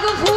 방금